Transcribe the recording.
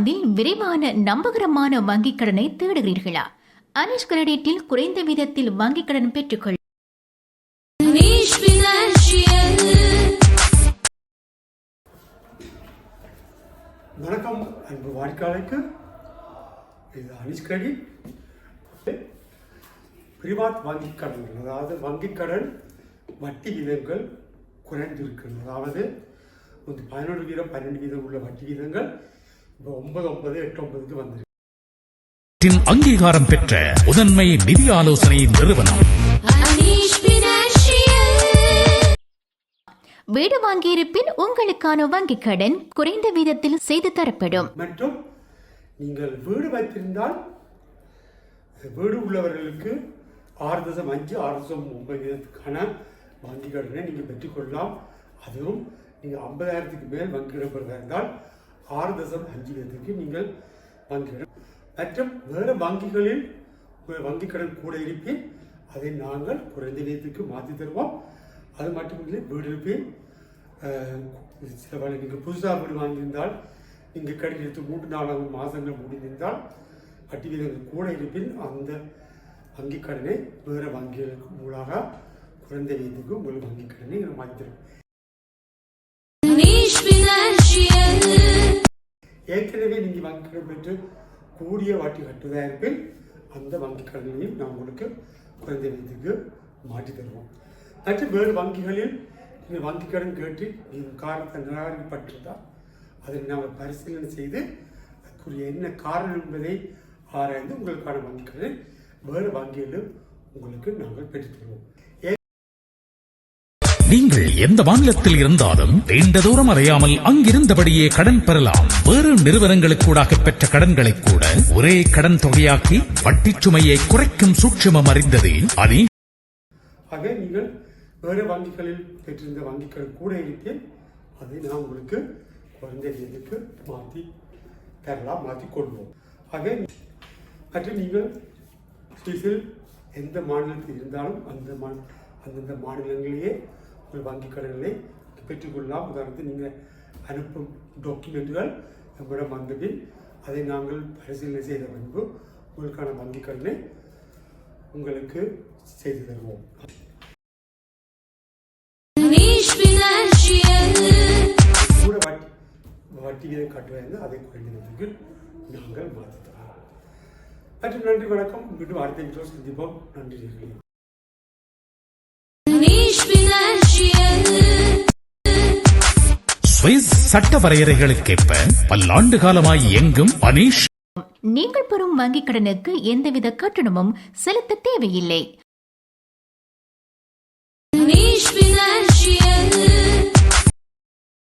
இதில் விரைவான நம்பகரமான வங்கிக் கடனை தேடுகிறீர்களா? அனிஷ் கிரெடிட்டில் குறைந்த வீதத்தில் வங்கிக் கடன் பெற்றுக்கொள். வணக்கம் அன்பு வாடிக்கையாளருக்கு இது அனிஷ் கிரெடிட். பிரிவாத் வங்கிக் கடன்கள் அதாவது வங்கிக் கடன் வட்டி வீதங்கள் குறைந்திருக்கிறது அதாவது வந்து பதினொன்று வீதம் பன்னெண்டு வீதம் உள்ள வட்டி வீதங்கள் இப்போ ஒன்பது ஒன்பது எட்டு ஒன்பதுக்கு வந்திருக்கு. அரசின் அங்கீகாரம் பெற்ற முதன்மை நிதி ஆலோசனை நிறுவனம். வீடு வாங்கியிருப்பின் உங்களுக்கான வங்கிக் கடன் குறைந்த வீதத்தில் செய்து தரப்படும். மற்றும் நீங்கள் வீடு வைத்திருந்தால் வீடு உள்ளவர்களுக்கு ஆறு தசம் அஞ்சு ஆறு தசம் ஒன்பது வீதத்துக்கான வங்கி கடனை நீங்கள் பெற்றுக்கொள்ளலாம் அதுவும் நீங்கள் ஐம்பதாயிரத்துக்கு மேல் வங்கி கடன் பெறுவதா இருந்தால் ஆறு தசம் அஞ்சு வீதத்திற்கு நீங்கள் வங்கி மற்றும் வேறு வங்கிகளில் வங்கி கடன் கூட இருப்பின். அதை நாங்கள் குறைந்த வீதத்துக்கு மாற்றி தருவோம். அது மட்டுமில்லை வீடு இருப்பின். சில வேலை நீங்கள் புதுசாக வீடு வாங்கியிருந்தால் நீங்கள் கடிதத்து மூன்று நான்கு மாதங்கள் முடிந்திருந்தால் வட்டி விகிதங்கள் கூட இருப்பின் அந்த வங்கிக் கடனை வேறு வங்கிகளுக்கு மூலமாக குறைந்த வீதத்துக்கு உங்களுக்கு வங்கிக் கடனை மாற்றி தருவோம். ஏற்கனவே நீங்கள் வங்கி கடன் பெற்று கூடிய வாட்டி கட்டுவதாக இருப்பின் அந்த வங்கி கடனையும் நான் உங்களுக்கு குறைந்த வீதத்துக்கு மாற்றி தருவோம். மற்றும் வேறு வங்கிகளில் நீங்கள் வங்கி கடன் கேட்டு நீங்கள் காரணத்தை நிராகரிக்கப்பட்டிருந்தால் அதை நாம் பரிசீலனை செய்து அதுக்குரிய என்ன காரணம் என்பதை ஆராய்ந்து உங்களுக்கான வங்கி கடனை வேறு வங்கிகளிலும் உங்களுக்கு நாங்கள் பெற்றுத்தருவோம் நீங்கள் எந்த மாநிலத்தில் இருந்தாலும் நீண்ட தூரம் அறையாமல் அங்கிருந்தபடியே கடன் பெறலாம். வேறு நிறுவனங்களுக்கூடாக பெற்ற கடன்களை கூட ஒரே கடன் தொகையாக்கி வட்டி சுமையை குறைக்கும் சூட்சமம் அறிந்தது அதை ஆக நீங்கள் வேறு வங்கிகளில் பெற்றிருந்த வங்கிகள் கூட இருப்பேன். அதை நான் உங்களுக்கு குறைந்ததுக்கு மாற்றி தரலாம் மாற்றி கொள்வோம். ஆக மற்றும் நீங்கள் சுவிஸில் எந்த மாநிலத்தில் இருந்தாலும் அந்த மா அந்தந்த மாநிலங்களிலேயே உங்கள் வங்கிக் கடன்களை பெற்றுக்கொள்ளலாம். உதாரணத்துக்கு நீங்கள் அனுப்பும் டாக்குமெண்ட்டுகள் நம்மிடம் வந்தபின் அதை நாங்கள் பரிசீலனை செய்த பின்பு உங்களுக்கான வங்கிக் கடனை உங்களுக்கு செய்து தருவோம். கூட வட்டி வட்டி வீதம் கட்டுவது அதை குறைந்ததுக்கு நாங்கள் மாற்றி தரோம் மற்றும் நன்றி வணக்கம். மீண்டும் அடுத்த வீடியோ சந்திப்போம். நன்றி. சுவிஸ் சட்ட வரையறைகளுக்கேற்ப பல்லாண்டு காலமாய் எங்கும் அனீஷ். நீங்கள் பெறும் வங்கிக் கடனுக்கு எந்தவித கட்டணமும் செலுத்த தேவையில்லை.